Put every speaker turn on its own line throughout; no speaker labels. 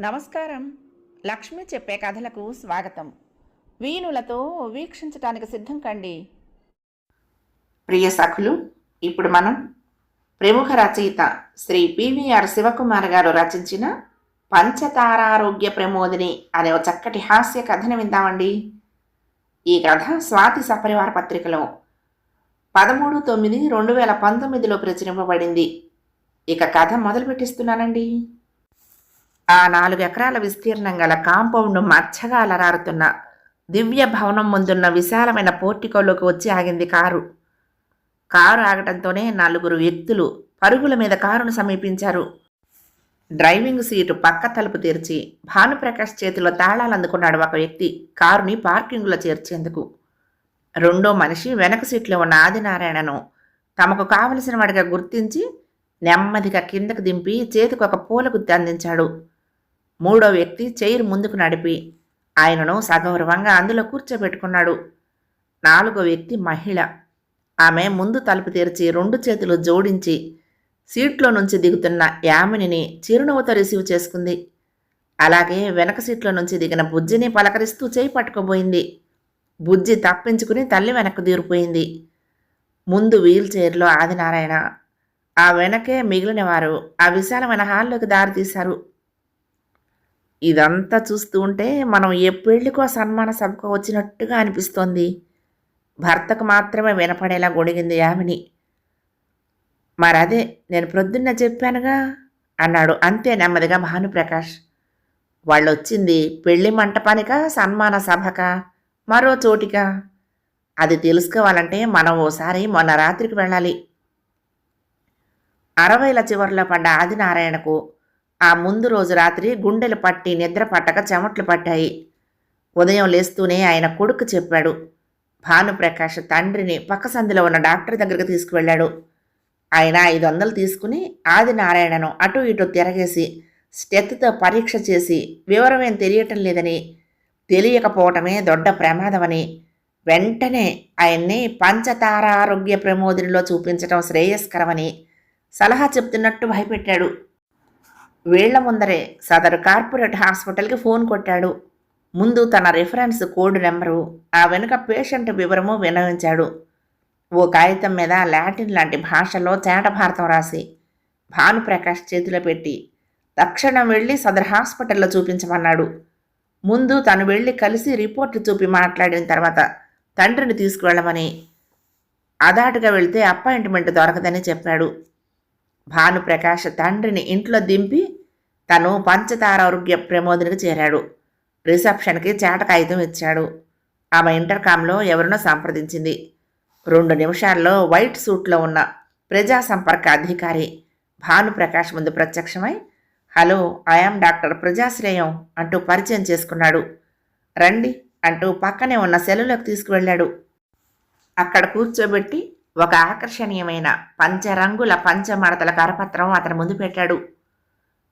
నమస్కారం. లక్ష్మి చెప్పే కథలకు స్వాగతం. వీణులతో వీక్షించటానికి సిద్ధం కండి. ప్రియ సఖులు ఇప్పుడు మనం ప్రముఖ రచయిత శ్రీ పివిఆర్ శివకుమార్ గారు రచించిన పంచతారారోగ్య ప్రమోదిని అనే ఒక చక్కటి హాస్య కథను విందామండి. ఈ కథ స్వాతి సపరివార పత్రికలో పదమూడు తొమ్మిది రెండు వేల పంతొమ్మిదిలో ప్రచురింపబడింది. ఇక కథ మొదలు పెట్టిస్తున్నానండి ఆ నాలుగు ఎకరాల విస్తీర్ణం గల కాంపౌండ్ మచ్చగా అలరారుతున్న దివ్య భవనం ముందున్న విశాలమైన పోర్టికోలోకి వచ్చి ఆగింది కారు. కారు ఆగటంతోనే నలుగురు వ్యక్తులు పరుగుల మీద కారును సమీపించారు. డ్రైవింగ్ సీటు పక్క తలుపు తెరిచి భానుప్రకాష్ చేతిలో తాళాలు అందుకున్నాడు ఒక వ్యక్తి కారుని పార్కింగ్లో చేర్చేందుకు. రెండో మనిషి వెనక సీట్లో ఉన్న ఆదినారాయణను తమకు కావలసిన వాడిగా గుర్తించి నెమ్మదిగా కిందకు దింపి చేతికి ఒక పూల గుత్తి అందించాడు. మూడో వ్యక్తి చైర్ ముందుకు నడిపి ఆయనను సగౌరవంగా అందులో కూర్చోబెట్టుకున్నాడు. నాలుగో వ్యక్తి మహిళ. ఆమె ముందు తలుపు తెరిచి రెండు చేతులు జోడించి సీట్లో నుంచి దిగుతున్న యామినిని చిరునవ్వుతో రిసీవ్ చేసుకుంది. అలాగే వెనక సీట్లో నుంచి దిగిన బుజ్జిని పలకరిస్తూ చేయి పట్టుకోబోయింది. బుజ్జి తప్పించుకుని తల్లి వెనక్కు దూరిపోయింది. ముందు వీల్ చైర్లో ఆదినారాయణ ఆ వెనకే మిగిలిన వారు ఆ విశాలమైన హాల్లోకి దారితీశారు ఇదంతా చూస్తూ ఉంటే మనం ఏ పెళ్ళికో సన్మాన సభకు వచ్చినట్టుగా అనిపిస్తోంది. భర్తకు మాత్రమే వినపడేలా గొడిగింది యామిని. మరదే నేను ప్రొద్దున్న చెప్పానుగా అన్నాడు అంతే నెమ్మదిగా భానుప్రకాష్. వాళ్ళొచ్చింది పెళ్ళి మంటపానికా సన్మాన సభక మరో చోటిక? అది తెలుసుకోవాలంటే మనం ఓసారి మొన్న రాత్రికి వెళ్ళాలి. అరవైల చివరిలో పడ్డ ఆదినారాయణకు ఆ ముందు రోజు రాత్రి గుండెలు పట్టి నిద్ర పట్టక చెమట్లు పట్టాయి. ఉదయం లేస్తూనే ఆయన కొడుకు చెప్పాడు. భానుప్రకాష్ తండ్రిని పక్క సందులో ఉన్న డాక్టర్ దగ్గరికి తీసుకువెళ్ళాడు. ఆయన ఐదు వందలు తీసుకుని ఆదినారాయణను అటు ఇటు తిరగేసి స్టెత్తో పరీక్ష చేసి వివరమేం తెలియటం లేదని తెలియకపోవటమే దొడ్డ ప్రమాదమని వెంటనే ఆయన్ని పంచతారారోగ్య ప్రమోదినిలో చూపించటం శ్రేయస్కరమని సలహా చెప్తున్నట్టు భయపెట్టాడు. వేళ్ళ ముందరే సదరు కార్పొరేట్ హాస్పిటల్కి ఫోన్ కొట్టాడు. ముందు తన రిఫరెన్స్ కోడ్ నెంబరు ఆ వెనుక పేషెంట్ వివరము వినవించాడు ఓ కాగితం మీద లాటిన్ లాంటి భాషలో చేట భారతం రాసి భానుప్రకాష్ చేతిలో పెట్టి తక్షణం వెళ్ళి సదర్ హాస్పిటల్లో చూపించమన్నాడు. ముందు తను వెళ్ళి కలిసి రిపోర్ట్ చూపి మాట్లాడిన తర్వాత తండ్రిని తీసుకువెళ్ళమని అదాటుగా వెళ్తే అపాయింట్మెంట్ దొరకదని చెప్పాడు. భానుప్రకాష్ తండ్రిని ఇంట్లో దింపి తను పంచతారారోగ్య ప్రమోదినికి చేరాడు. రిసెప్షన్కి చేట కాగితం ఇచ్చాడు. ఆమె ఇంటర్కామ్లో ఎవరినో సంప్రదించింది. రెండు నిమిషాల్లో వైట్ సూట్లో ఉన్న ప్రజా సంపర్క అధికారి భానుప్రకాష్ ముందు ప్రత్యక్షమై హలో ఐఆమ్ డాక్టర్ ప్రజాశ్రేయం అంటూ పరిచయం చేసుకున్నాడు. రండి అంటూ పక్కనే ఉన్న సెలవులకు తీసుకువెళ్ళాడు. అక్కడ కూర్చోబెట్టి ఒక ఆకర్షణీయమైన పంచరంగుల పంచమడతల కరపత్రం అతని ముందు పెట్టాడు.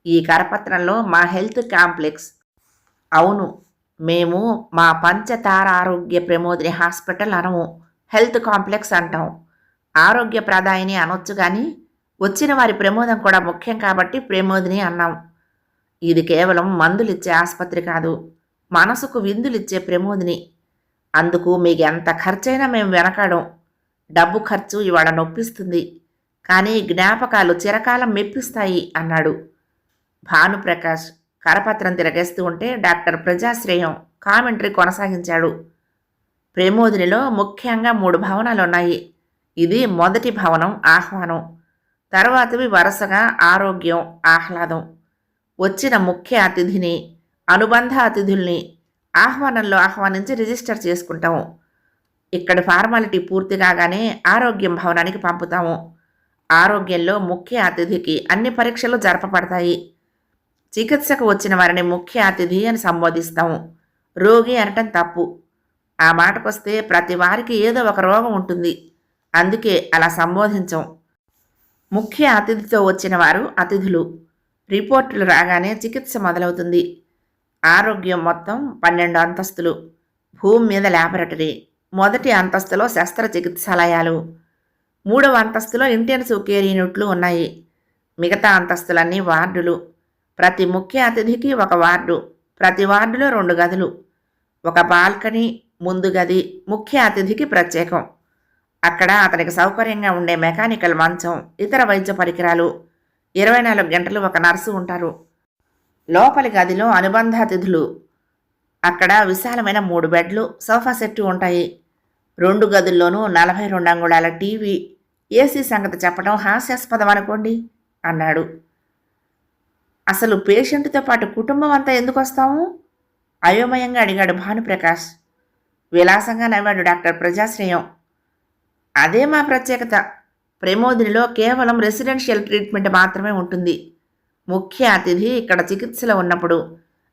ఈ కరపత్రంలో మా హెల్త్ కాంప్లెక్స్. అవును మేము మా పంచతార ఆరోగ్య ప్రమోదిని హాస్పిటల్ అనము హెల్త్ కాంప్లెక్స్ అంటాం. ఆరోగ్య ప్రదాయిని అనొచ్చు కానీ వచ్చిన వారి ప్రమోదం కూడా ముఖ్యం కాబట్టి ప్రమోదిని అన్నాం. ఇది కేవలం మందులిచ్చే ఆసుపత్రి కాదు మనసుకు విందులిచ్చే ప్రమోదిని. అందుకు మీకు ఎంత ఖర్చైనా మేము వెనకాడం. డబ్బు ఖర్చు ఇవాళ నొప్పిస్తుంది కానీ జ్ఞాపకాలు చిరకాలం మెప్పిస్తాయి అన్నాడు. భానుప్రకాష్ కరపత్రం తిరగేస్తూ ఉంటే డాక్టర్ ప్రజాశ్రేయం కామెంటరీ కొనసాగించాడు. ప్రేమోదినిలో ముఖ్యంగా మూడు భవనాలు ఉన్నాయి ఇది మొదటి భవనం ఆహ్వానం. తర్వాతవి వరుసగా ఆరోగ్యం ఆహ్లాదం. వచ్చిన ముఖ్య అతిథిని అనుబంధ అతిథుల్ని ఆహ్వానంలో ఆహ్వానించి రిజిస్టర్ చేసుకుంటాము. ఇక్కడ ఫార్మాలిటీ పూర్తి కాగానే ఆరోగ్యం భవనానికి పంపుతాము. ఆరోగ్యంలో ముఖ్య అతిథికి అన్ని పరీక్షలు జరపబడతాయి. చికిత్సకు వచ్చిన వారిని ముఖ్య అతిథి అని సంబోధిస్తాము. రోగి అనటం తప్పు. ఆ మాటకొస్తే ప్రతి వారికి ఏదో ఒక రోగం ఉంటుంది. అందుకే అలా సంబోధించం. ముఖ్య అతిథితో వచ్చిన వారు అతిథులు. రిపోర్టులు రాగానే చికిత్స మొదలవుతుంది. ఆరోగ్యం మొత్తం పన్నెండు అంతస్తులు. భూమి మీద ల్యాబొరేటరీ. మొదటి అంతస్తులో శస్త్రచికిత్సాలయాలు. మూడవ అంతస్తులో ఇంటెన్సివ్ కేర్ యూనిట్లు ఉన్నాయి. మిగతా అంతస్తులన్నీ వార్డులు. ప్రతి ముఖ్య అతిథికి ఒక వార్డు ప్రతి వార్డులో రెండు గదులు ఒక బాల్కనీ ముందు గది ముఖ్య అతిథికి ప్రత్యేకం. అక్కడ అతనికి సౌకర్యంగా ఉండే మెకానికల్ మంచం ఇతర వైద్య పరికరాలు. ఇరవై నాలుగు గంటలు ఒక నర్సు ఉంటారు. లోపలి గదిలో అనుబంధ అతిథులు. అక్కడ విశాలమైన మూడు బెడ్లు సోఫా సెట్టు ఉంటాయి. రెండు గదుల్లోనూ నలభై రెండు అంగుళాల టీవీ ఏసీ సంగతి చెప్పడం హాస్యాస్పదం అనుకోండి అన్నాడు. అసలు పేషెంట్తో పాటు కుటుంబం అంతా ఎందుకు వస్తాము? అయోమయంగా అడిగాడు భానుప్రకాష్. విలాసంగా నవ్వాడు డాక్టర్ ప్రజాశ్రయం. అదే మా ప్రత్యేకత. ప్రమోదినిలో కేవలం రెసిడెన్షియల్ ట్రీట్మెంట్ మాత్రమే ఉంటుంది. ముఖ్య అతిథి ఇక్కడ చికిత్సలో ఉన్నప్పుడు.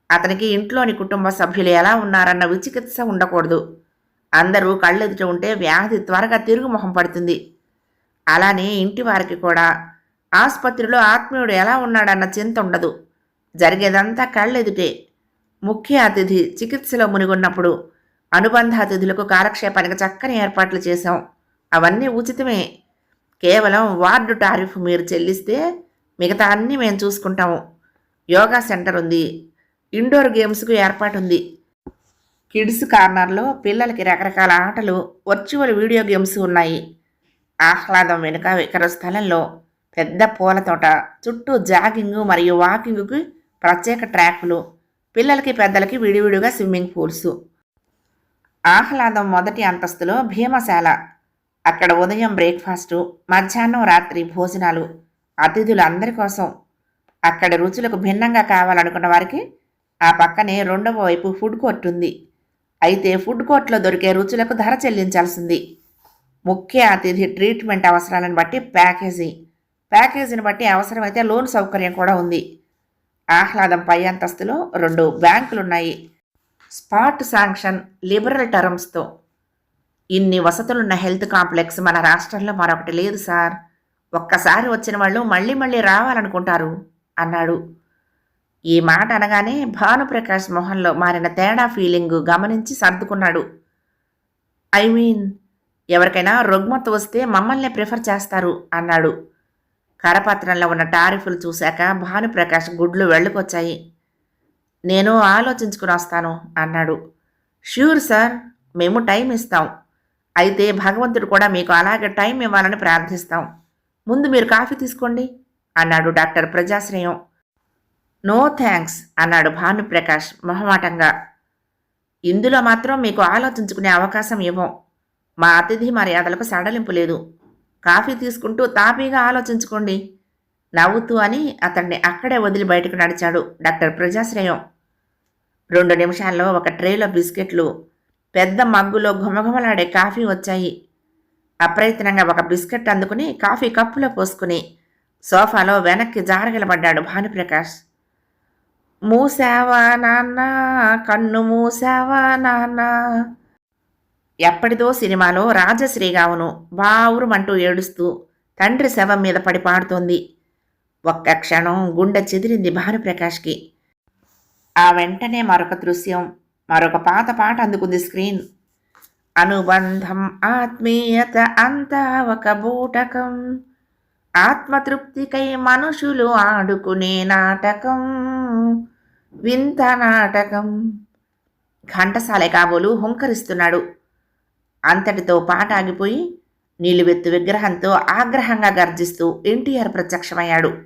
అతనికి ఇంట్లోని కుటుంబ సభ్యులు ఎలా ఉన్నారన్న విచికిత్స ఉండకూడదు. అందరూ కళ్ళెదుట ఉంటే వ్యాధి త్వరగా తిరుగుముఖం పడుతుంది. అలానే ఇంటి వారికి కూడా ఆసుపత్రిలో ఆత్మీయుడు ఎలా ఉన్నాడన్న చింత ఉండదు. జరిగేదంతా కళ్ళెదుటే. ముఖ్య అతిథి చికిత్సలో మునిగున్నప్పుడు అనుబంధ అతిథులకు కాలక్షేపానికి చక్కని ఏర్పాట్లు చేశాం. అవన్నీ ఉచితమే. కేవలం వార్డు టారిఫ్ మీరు చెల్లిస్తే మిగతా అన్నీ మేము చూసుకుంటాము. యోగా సెంటర్ ఉంది. ఇండోర్ గేమ్స్కు ఏర్పాటు ఉంది కిడ్స్ కార్నర్లో పిల్లలకి రకరకాల ఆటలు వర్చువల్ వీడియో గేమ్స్ ఉన్నాయి. ఆహ్లాదం వెనుక వికర స్థలంలో పెద్ద పూల తోట చుట్టూ జాగింగ్ మరియు వాకింగ్కి ప్రత్యేక ట్రాక్లు పిల్లలకి పెద్దలకి విడివిడిగా స్విమ్మింగ్ పూల్స్. ఆహ్లాదం మొదటి అంతస్తులో భీమశాల. అక్కడ ఉదయం బ్రేక్ఫాస్టు మధ్యాహ్నం రాత్రి భోజనాలు అతిథులు అందరి కోసం. అక్కడ రుచులకు భిన్నంగా కావాలనుకున్న వారికి ఆ పక్కనే రెండవ వైపు ఫుడ్ కోర్ట్ ఉంది. అయితే ఫుడ్ కోర్ట్లో దొరికే రుచులకు ధర చెల్లించాల్సింది. ముఖ్య అతిథి ట్రీట్మెంట్ అవసరాలను బట్టి ప్యాకేజీ. ప్యాకేజీని బట్టి అవసరమైతే లోన్ సౌకర్యం కూడా ఉంది. ఆహ్లాదం పై అంతస్తులో రెండు బ్యాంకులున్నాయి. స్పాట్ శాంక్షన్ లిబరల్ టర్మ్స్తో. ఇన్ని వసతులున్న హెల్త్ కాంప్లెక్స్ మన రాష్ట్రంలో మరొకటి లేదు సార్. ఒక్కసారి వచ్చిన వాళ్ళు మళ్ళీ మళ్ళీ రావాలనుకుంటారు అన్నాడు. ఈ మాట అనగానే భానుప్రకాష్ మొహంలో మారిన తేడా ఫీలింగ్ గమనించి సర్దుకున్నాడు. ఐ మీన్ ఎవరికైనా రుగ్మత వస్తే మమ్మల్ని ప్రిఫర్ చేస్తారు అన్నాడు. కరపత్రంలో ఉన్న టారిఫ్లు చూశాక భానుప్రకాష్ గుడ్లు వెళ్ళుకొచ్చాయి నేను ఆలోచించుకుని వస్తాను అన్నాడు. ష్యూర్ సార్ మేము టైం ఇస్తాం. అయితే భగవంతుడు కూడా మీకు అలాగే టైం ఇవ్వాలని ప్రార్థిస్తాం. ముందు మీరు కాఫీ తీసుకోండి అన్నాడు డాక్టర్ ప్రజాశ్రయం. నో థ్యాంక్స్ అన్నాడు భానుప్రకాష్ మొహమాటంగా. ఇందులో మాత్రం మీకు ఆలోచించుకునే అవకాశం ఇవ్వం. మా అతిథి మర్యాదలకు సడలింపు లేదు. కాఫీ తీసుకుంటూ తాపీగా ఆలోచించుకోండి. నవ్వుతూ అని అతన్ని అక్కడే వదిలి బయటకు నడిచాడు డాక్టర్ ప్రజాశ్రయం. రెండు నిమిషాల్లో ఒక ట్రేలో బిస్కెట్లు పెద్ద మగ్గులో ఘుమఘుమలాడే కాఫీ వచ్చాయి. అప్రయత్నంగా ఒక బిస్కెట్ అందుకుని కాఫీ కప్పులో పోసుకుని సోఫాలో వెనక్కి జారగలబడ్డాడు భానుప్రకాష్. మూసావా నాన్న కన్ను మూసావా నాన్న ఎప్పటిదో సినిమాలో రాజశ్రీగావును బావురుమంటూ ఏడుస్తూ తండ్రి శవం మీద పడి పాడుతోంది. ఒక్క క్షణం గుండె చెదిరింది భానుప్రకాష్కి. ఆ వెంటనే మరొక దృశ్యం మరొక పాత పాట అందుకుంది స్క్రీన్. అనుబంధం ఆత్మీయత అంతా ఒక బూటకం. ఆత్మతృప్తికై మనుషులు ఆడుకునే నాటకం. వింత నాటకం. ఘంటసాలే కాబోలు హుంకరిస్తున్నాడు. అంతటితో పాట ఆగిపోయి నిలువెత్తు విగ్రహంతో ఆగ్రహంగా గర్జిస్తూ ఎన్టీఆర్ ప్రత్యక్షమయ్యాడు.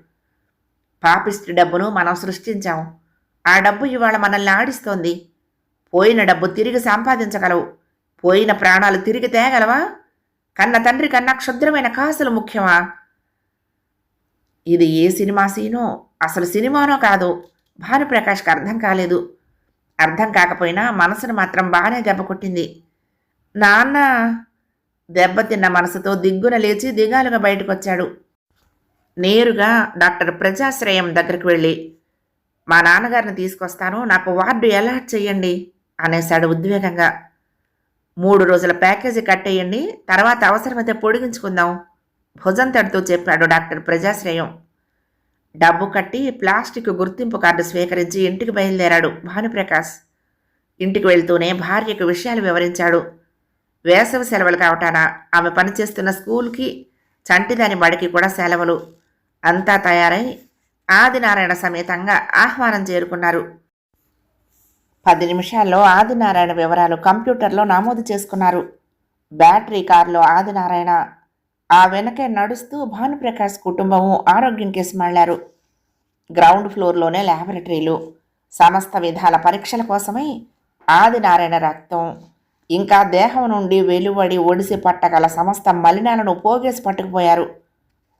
పాపిస్టు డబ్బును మనం సృష్టించాం ఆ డబ్బు ఇవాళ మనల్ని ఆడిస్తోంది. పోయిన డబ్బు తిరిగి సంపాదించగలవు. పోయిన ప్రాణాలు తిరిగి తేగలవా? కన్న తండ్రి కన్నా క్షుద్రమైన కాసులు ముఖ్యమా? ఇది ఏ సినిమా సీనో? అసలు సినిమానో కాదు. భానుప్రకాష్కి అర్థం కాలేదు. అర్థం కాకపోయినా మనసును మాత్రం బాగానే దెబ్బ కొట్టింది. నాన్న దెబ్బతిన్న మనసుతో దిగ్గున లేచి దిగాలుగా బయటకొచ్చాడు. నేరుగా డాక్టర్ ప్రజాశ్రయం దగ్గరికి వెళ్ళి మా నాన్నగారిని తీసుకొస్తాను నాకు వార్డు ఎలాట్ చేయండి అనేశాడు ఉద్వేగంగా. మూడు రోజుల ప్యాకేజీ కట్టేయండి తర్వాత అవసరమైతే పొడిగించుకుందాం భుజం తడుతూ చెప్పాడు డాక్టర్ ప్రజాశ్రయం. డబ్బు కట్టి ప్లాస్టిక్ గుర్తింపు కార్డు స్వీకరించి ఇంటికి బయలుదేరాడు భానుప్రకాష్. ఇంటికి వెళ్తూనే భార్యకు విషయాలు వివరించాడు. వేసవి సెలవులు కావటాన ఆమె పనిచేస్తున్న స్కూల్కి చంటిదాని బడికి కూడా సెలవులు. అంతా తయారై ఆదినారాయణ సమేతంగా ఆహ్వానం చేరుకున్నారు. పది నిమిషాల్లో ఆదినారాయణ వివరాలు కంప్యూటర్లో నమోదు చేసుకున్నారు. బ్యాటరీ కారులో ఆదినారాయణ. ఆ వెనకే నడుస్తూ భానుప్రకాష్ కుటుంబము ఆరోగ్యం కేసు మళ్ళారు. గ్రౌండ్ ఫ్లోర్లోనే ల్యాబొరేటరీలు సమస్త విధాల పరీక్షల కోసమై ఆదినారాయణ రక్తం ఇంకా దేహం నుండి వెలువడి ఒడిసి పట్టగల సమస్త మలినాలను పోగేసి పట్టుకుపోయారు.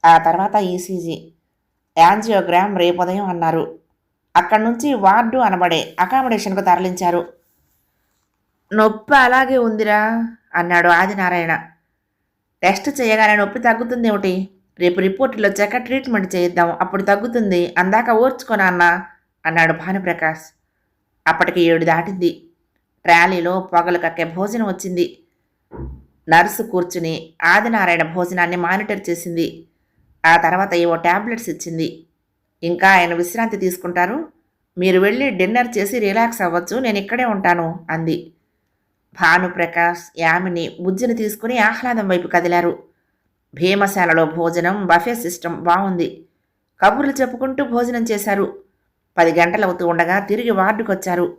ఆ తర్వాత ఈసీజీ. యాంజియోగ్రామ్ రేపుదయం అన్నారు. అక్కడి నుంచి వార్డు అనబడే అకామిడేషన్కు తరలించారు. నొప్పి అలాగే ఉందిరా అన్నాడు ఆదినారాయణ. టెస్ట్ చేయగానే నొప్పి తగ్గుతుంది ఒకటి రేపు రిపోర్టులు వచ్చాక ట్రీట్మెంట్ చేయిద్దాం అప్పుడు తగ్గుతుంది అందాక ఓర్చుకోనా అన్నా అన్నాడు భానుప్రకాష్. అప్పటికి ఏడు దాటింది. ట్రాలీలో పొగలు కక్కే భోజనం వచ్చింది. నర్సు కూర్చుని ఆదినారాయణ భోజనాన్ని మానిటర్ చేసింది. ఆ తర్వాత ఏవో ట్యాబ్లెట్స్ ఇచ్చింది. ఇంకా ఆయన విశ్రాంతి తీసుకుంటారు. మీరు వెళ్ళి డిన్నర్ చేసి రిలాక్స్ అవ్వచ్చు నేను ఇక్కడే ఉంటాను అంది. భానుప్రకాష్ యామిని బుజ్జిని తీసుకుని ఆహ్లాదం వైపు కదిలారు. భీమశాలలో భోజనం బఫే సిస్టమ్ బాగుంది కబుర్లు చెప్పుకుంటూ భోజనం చేశారు. పది గంటలవుతూ ఉండగా తిరిగి వార్డుకొచ్చారు.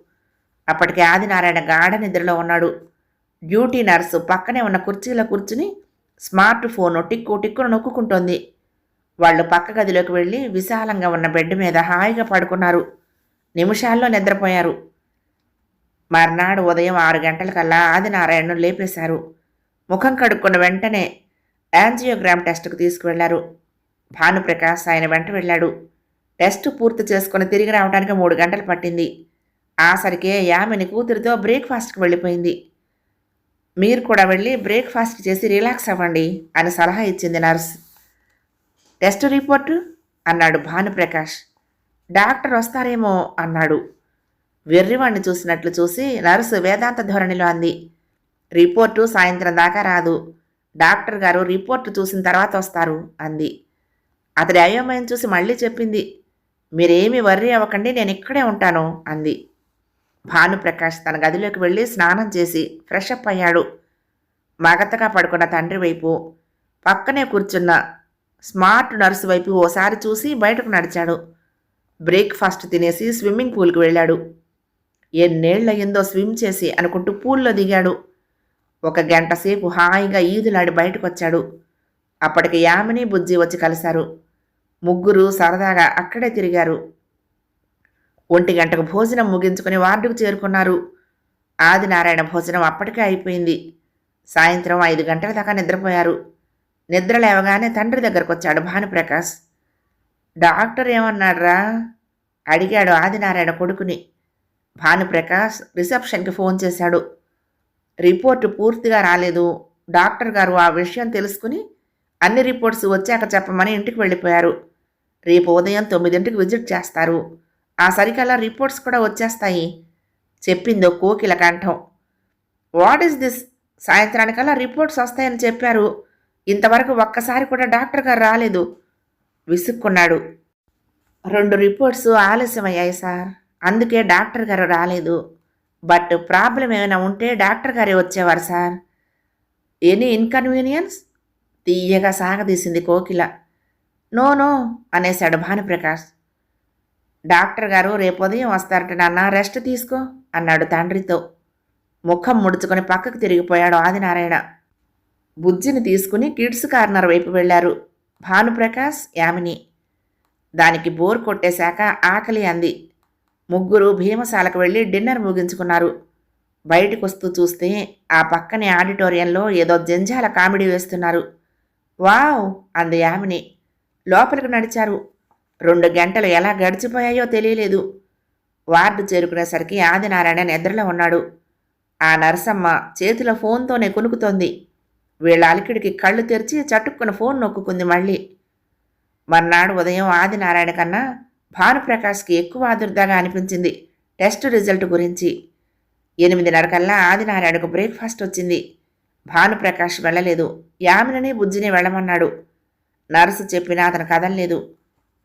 అప్పటికి ఆదినారాయణ గాఢ నిద్రలో ఉన్నాడు. డ్యూటీ నర్సు పక్కనే ఉన్న కుర్చీలో కూర్చుని స్మార్ట్ ఫోను టిక్కు టిక్కును నొక్కుంటోంది వాళ్ళు పక్క గదిలోకి వెళ్ళి విశాలంగా ఉన్న బెడ్ మీద హాయిగా పడుకున్నారు. నిమిషాల్లో నిద్రపోయారు. మర్నాడు ఉదయం ఆరు గంటలకల్లా ఆదినారాయణను లేపేశారు. ముఖం కడుక్కున్న వెంటనే యాంజియోగ్రామ్ టెస్టుకు తీసుకువెళ్ళారు. భానుప్రకాష్ ఆయన వెంట వెళ్ళాడు. టెస్ట్ పూర్తి చేసుకుని తిరిగి రావడానికి మూడు గంటలు పట్టింది. ఆసరికే యామిని కూతురితో బ్రేక్ఫాస్ట్కి వెళ్ళిపోయింది. మీరు కూడా వెళ్ళి బ్రేక్ఫాస్ట్ చేసి రిలాక్స్ అవ్వండి అని సలహా ఇచ్చింది నర్స్. Test report? అన్నాడు భానుప్రకాష్. డాక్టర్ వస్తారేమో? అన్నాడు. వెర్రివాణ్ణి చూసినట్లు చూసి నర్సు వేదాంత ధోరణిలో అంది. రిపోర్టు సాయంత్రం దాకా రాదు. డాక్టర్ గారు రిపోర్టు చూసిన తర్వాత వస్తారు అంది. అతడి అయోమయం చూసి మళ్ళీ చెప్పింది. మీరేమీ వర్రీ అవ్వకండి నేను ఇక్కడే ఉంటాను అంది. భానుప్రకాష్ తన గదిలోకి వెళ్ళి స్నానం చేసి ఫ్రెష్ అప్ అయ్యాడు. మగతగా పడుకున్న తండ్రి వైపు పక్కనే కూర్చున్న స్మార్ట్ నర్సు వైపు ఓసారి చూసి బయటకు నడిచాడు. బ్రేక్ఫాస్ట్ తినేసి స్విమ్మింగ్ పూల్కి వెళ్ళాడు. ఎన్నేళ్ళయ్యిందో స్విమ్ చేసి అనుకుంటూ పూల్లో దిగాడు. ఒక గంట సేపు హాయిగా ఈదులాడి బయటకొచ్చాడు. అప్పటికి యామిని బుజ్జి వచ్చి కలిశారు. ముగ్గురు సరదాగా అక్కడే తిరిగారు. ఒంటి గంటకు భోజనం ముగించుకుని వార్డుకు చేరుకున్నారు. ఆదినారాయణ భోజనం అప్పటికే అయిపోయింది. సాయంత్రం ఐదు గంటల దాకా నిద్రపోయారు. నిద్ర లేవగానే తండ్రి దగ్గరకు వచ్చాడు భానుప్రకాష్. డాక్టర్ ఏమన్నాడ్రా? అడిగాడు ఆదినారాయణ కొడుకుని. భానుప్రకాష్ రిసెప్షన్కి ఫోన్ చేశాడు. రిపోర్టు పూర్తిగా రాలేదు. డాక్టర్ గారు ఆ విషయం తెలుసుకుని అన్ని రిపోర్ట్స్ వచ్చాక చెప్పమని ఇంటికి వెళ్ళిపోయారు. రేపు ఉదయం తొమ్మిదింటికి విజిట్ చేస్తారు. ఆ సరికల్లా రిపోర్ట్స్ కూడా వచ్చేస్తాయి. చెప్పిందో కోకిల కంఠం. వాట్ ఈస్ దిస్ సాయంత్రానికల్లా రిపోర్ట్స్ వస్తాయని చెప్పారు. ఇంతవరకు ఒక్కసారి కూడా డాక్టర్ గారు రాలేదు. విసుక్కున్నాడు. రెండు రిపోర్ట్స్ ఆలస్యమయ్యాయి సార్. అందుకే డాక్టర్ గారు రాలేదు. బట్ ప్రాబ్లం ఏమైనా ఉంటే డాక్టర్ గారే వచ్చేవారు సార్. ఎనీ ఇన్కన్వీనియన్స్ తీయగా సాగదీసింది కోకిల. నో నో అనేశాడు భానుప్రకాష్. డాక్టర్ గారు రేపు ఉదయం వస్తారట నాన్న రెస్ట్ తీసుకో అన్నాడు తండ్రితో. ముఖం ముడుచుకొని పక్కకు తిరిగిపోయాడు ఆదినారాయణ. బుజ్జిని తీసుకుని కిడ్స్ కార్నర్ వైపు వెళ్ళారు. భానుప్రకాష్ యామిని. దానికి బోర్ కొట్టేశాక ఆకలి అంది. ముగ్గురు భీమశాలకు వెళ్ళి డిన్నర్ ముగించుకున్నారు. బయటకు వస్తూ చూస్తే ఆ పక్కనే ఆడిటోరియంలో ఏదో జంజాల కామెడీ వేస్తున్నారు. వావ్! అంది యామిని. లోపలికి నడిచారు. రెండు గంటలు ఎలా గడిచిపోయాయో తెలియలేదు. వార్డు చేరుకునేసరికి ఆదినారాయణ నిద్రలో ఉన్నాడు. ఆ నరసమ్మ చేతిలో ఫోన్తోనే కొనుకుతోంది. వీళ్ళ అలికిడికి కళ్ళు తెరిచి చటుక్కున ఫోన్ నొక్కుకుంది మళ్ళీ. మర్నాడు ఉదయం ఆదినారాయణ కన్నా భానుప్రకాష్కి ఎక్కువ ఆదుర్దాగా అనిపించింది టెస్ట్ రిజల్ట్ గురించి. ఎనిమిదిన్నర కల్లా ఆదినారాయణకు బ్రేక్ఫాస్ట్ వచ్చింది. భానుప్రకాష్ వెళ్ళలేదు. యామినని బుజ్జిని వెళ్ళమన్నాడు. నర్సు చెప్పినా అతను కదలలేదు.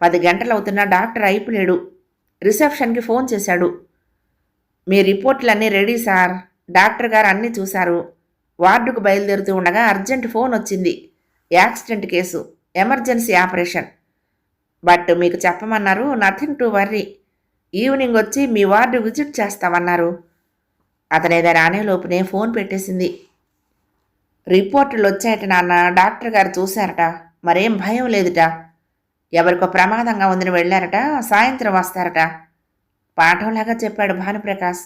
పది గంటలవుతున్నా డాక్టర్ అయిపోలేడు. రిసెప్షన్కి ఫోన్ చేశాడు. మీ రిపోర్ట్లన్నీ రెడీ సార్. డాక్టర్ గారు అన్నీ చూశారు. వార్డుకు బయలుదేరుతూ ఉండగా అర్జెంట్ ఫోన్ వచ్చింది. Accident case. Emergency operation. But మీకు చెప్పమన్నారు నథింగ్ టు వర్రీ. ఈవినింగ్ వచ్చి మీ వార్డు విజిట్ చేస్తామన్నారు. అతను ఏదైనా అనేలోపునే ఫోన్ పెట్టేసింది. రిపోర్టులు వచ్చాయట నాన్న. డాక్టర్ గారు చూశారట. మరేం భయం లేదుట. ఎవరికో ప్రమాదంగా ఉందని వెళ్ళారట సాయంత్రం వస్తారట. పాఠంలాగా చెప్పాడు భానుప్రకాష్.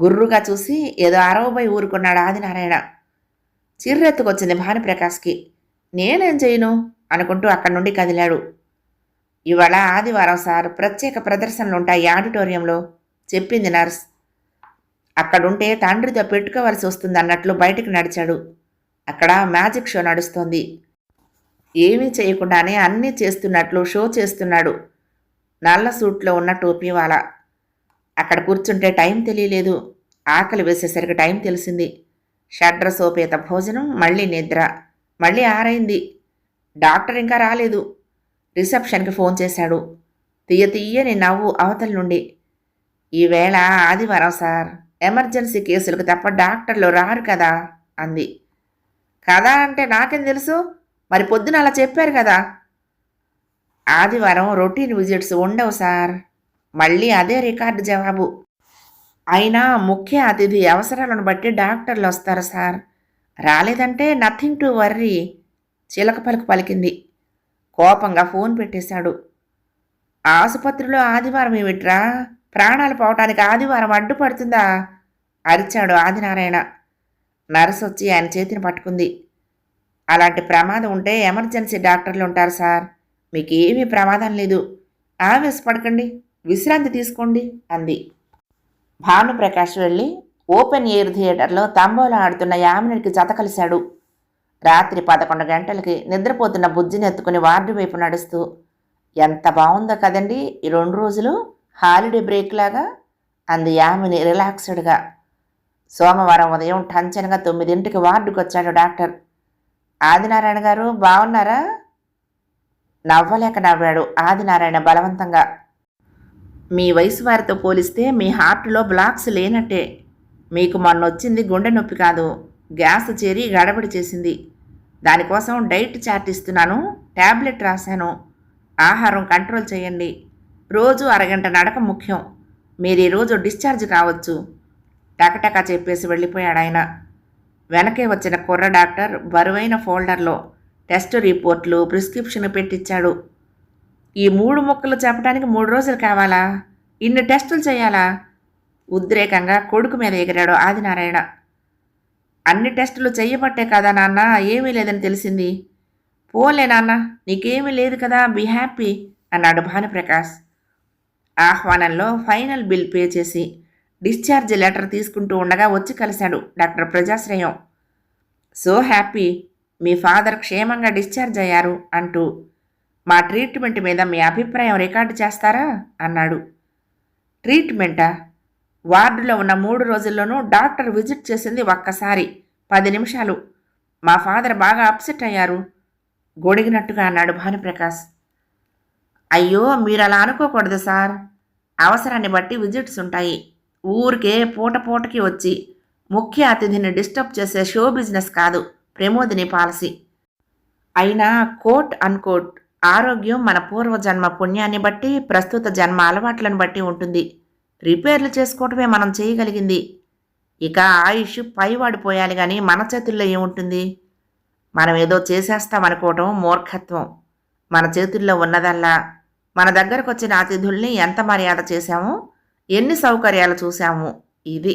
గుర్రుగా చూసి ఏదో అరవబోయి ఊరుకున్నాడు ఆదినారాయణ. చిర్రెత్తుకొచ్చింది భానుప్రకాష్కి. నేనేం చేయను? అనుకుంటూ అక్కడి నుండి కదిలాడు. ఇవాళ ఆదివారం సార్ ప్రత్యేక ప్రదర్శనలు ఉంటాయి ఆడిటోరియంలో చెప్పింది నర్స్. అక్కడుంటే తండ్రితో పెట్టుకోవలసి వస్తుంది అన్నట్లు బయటకు నడిచాడు. అక్కడ మ్యాజిక్ షో నడుస్తోంది. ఏమీ చేయకుండానే అన్నీ చేస్తున్నట్లు షో చేస్తున్నాడు. నల్ల సూట్లో ఉన్న టోపీవాల అక్కడ కూర్చుంటే టైం తెలియలేదు. ఆకలి వేసేసరికి టైం తెలిసింది. షడ్ర సోపేత భోజనం మళ్ళీ నిద్ర. మళ్ళీ ఆరైంది. డాక్టర్ ఇంకా రాలేదు. రిసెప్షన్కి ఫోన్ చేశాడు. తీయ తీయని నవ్వు అవతల నుండి. ఈవేళ ఆదివారం సార్. ఎమర్జెన్సీ కేసులకు తప్ప డాక్టర్లు రారు కదా అంది. కదా అంటే నాకేం తెలుసు? మరి పొద్దున అలా చెప్పారు కదా. ఆదివారం రొటీన్ విజిట్స్ ఉండవు సార్. మళ్ళీ అదే రికార్డు జవాబు. అయినా ముఖ్య అతిథి అవసరాలను బట్టి డాక్టర్లు వస్తారు సార్. రాలేదంటే నథింగ్ టు వర్రీ. చిలక పలుకు పలికింది. కోపంగా ఫోన్ పెట్టేశాడు. ఆసుపత్రిలో ఆదివారం ఏమిట్రా? ప్రాణాలు పోవటానికి ఆదివారం అడ్డుపడుతుందా? అరిచాడు ఆదినారాయణ. నర్సు వచ్చి ఆయన చేతిని పట్టుకుంది. అలాంటి ప్రమాదం ఉంటే ఎమర్జెన్సీ డాక్టర్లు ఉంటారు సార్. మీకు ఏమీ ప్రమాదం లేదు. ఆవేశపడకండి. విశ్రాంతి తీసుకోండి అంది. భానుప్రకాష్ వెళ్ళి ఓపెన్ ఎయిర్ థియేటర్లో తంబోలా ఆడుతున్న యామినికి జత కలిశాడు. రాత్రి పదకొండు గంటలకి నిద్రపోతున్న బుజ్జిని ఎత్తుకుని వార్డు వైపు నడుస్తూ ఎంత బాగుందో కదండి ఈ రెండు రోజులు హాలిడే బ్రేక్ లాగా? అంది యామిని రిలాక్స్డ్గా. సోమవారం ఉదయం టంచనగా తొమ్మిదింటికి వార్డుకు వచ్చాడు డాక్టర్. ఆదినారాయణ గారు బాగున్నారా? నవ్వలేక నవ్వాడు ఆదినారాయణ బలవంతంగా. మీ వయసు వారితో పోలిస్తే మీ హార్ట్లో బ్లాక్స్ లేనట్టే. మీకు మొన్న వచ్చింది గుండె నొప్పి కాదు గ్యాస్ చేరి గడబడి చేసింది. దానికోసం డైట్ చార్ట్ ఇస్తున్నాను ట్యాబ్లెట్ రాశాను. ఆహారం కంట్రోల్ చేయండి. రోజు అరగంట నడక ముఖ్యం. మీరు ఈరోజు డిశ్చార్జ్ కావచ్చు. టకటకా చెప్పేసి వెళ్ళిపోయాడు ఆయన వెనకే వచ్చిన కుర్ర డాక్టర్ బరువైన ఫోల్డర్లో టెస్ట్ రిపోర్ట్లు ప్రిస్క్రిప్షన్ పెట్టించాడు ఈ మూడు ముక్కలు చెప్పడానికి మూడు రోజులు కావాలా? ఇన్ని టెస్టులు చేయాలా? ఉద్రేకంగా కొడుకు మీద ఎగిరాడు ఆదినారాయణ. అన్ని టెస్టులు చెయ్యబట్టే కదా నాన్న ఏమీ లేదని తెలిసింది. పోలే నాన్న నీకేమీ లేదు కదా బీ హ్యాపీ అన్నాడు భానుప్రకాష్. ఆహ్వానంలో ఫైనల్ బిల్ పే చేసి డిశ్చార్జ్ లెటర్ తీసుకుంటూ ఉండగా వచ్చి కలిశాడు డాక్టర్ ప్రజాశ్రయం. సో హ్యాపీ మీ ఫాదర్ క్షేమంగా డిశ్చార్జ్ అయ్యారు అంటూ మా ట్రీట్మెంట్ మీద మీ అభిప్రాయం రికార్డు చేస్తారా? అన్నాడు. ట్రీట్మెంటా? వార్డులో ఉన్న మూడు రోజుల్లోనూ డాక్టర్ విజిట్ చేసింది ఒక్కసారి పది నిమిషాలు. మా ఫాదర్ బాగా అప్సెట్ అయ్యారు. గొడిగినట్టుగా అన్నాడు భానుప్రకాష్. అయ్యో మీరు అలా అనుకోకూడదు సార్. అవసరాన్ని బట్టి విజిట్స్ ఉంటాయి. ఊరికే పూట పూటకి వచ్చి ముఖ్య అతిథిని డిస్టర్బ్ చేసే షో బిజినెస్ కాదు ప్రమోదిని పాలసీ. అయినా కోట్ అన్కోట్ ఆరోగ్యం మన పూర్వజన్మ పుణ్యాన్ని బట్టి ప్రస్తుత జన్మ అలవాట్లను బట్టి ఉంటుంది. రిపేర్లు చేసుకోవటమే మనం చేయగలిగింది. ఇక ఆయుష్ పైవాడిపోయాలి కానీ మన చేతుల్లో ఏముంటుంది? మనం ఏదో చేసేస్తామనుకోవటం మూర్ఖత్వం. మన చేతుల్లో ఉన్నదల్లా. మన దగ్గరకు వచ్చిన అతిథుల్ని ఎంత మర్యాద చేశామో? ఎన్ని సౌకర్యాలు చూశాము? ఇది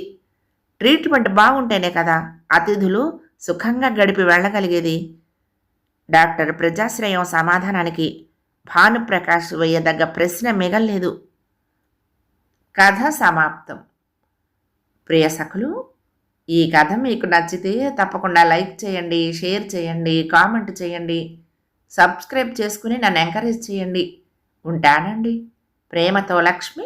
ట్రీట్మెంట్ బాగుంటేనే కదా అతిథులు సుఖంగా గడిపి వెళ్ళగలిగేది. డాక్టర్ ప్రజాశ్రయం సమాధానానికి భానుప్రకాష్ వేయదగ్గ ప్రశ్న మిగల్లేదు. కథ సమాప్తం. ప్రియ సఖులు ఈ కథ మీకు నచ్చితే తప్పకుండా లైక్ చేయండి షేర్ చేయండి కామెంట్ చేయండి సబ్స్క్రైబ్ చేసుకుని నన్ను ఎంకరేజ్ చేయండి. ఉంటానండి. ప్రేమతో లక్ష్మి.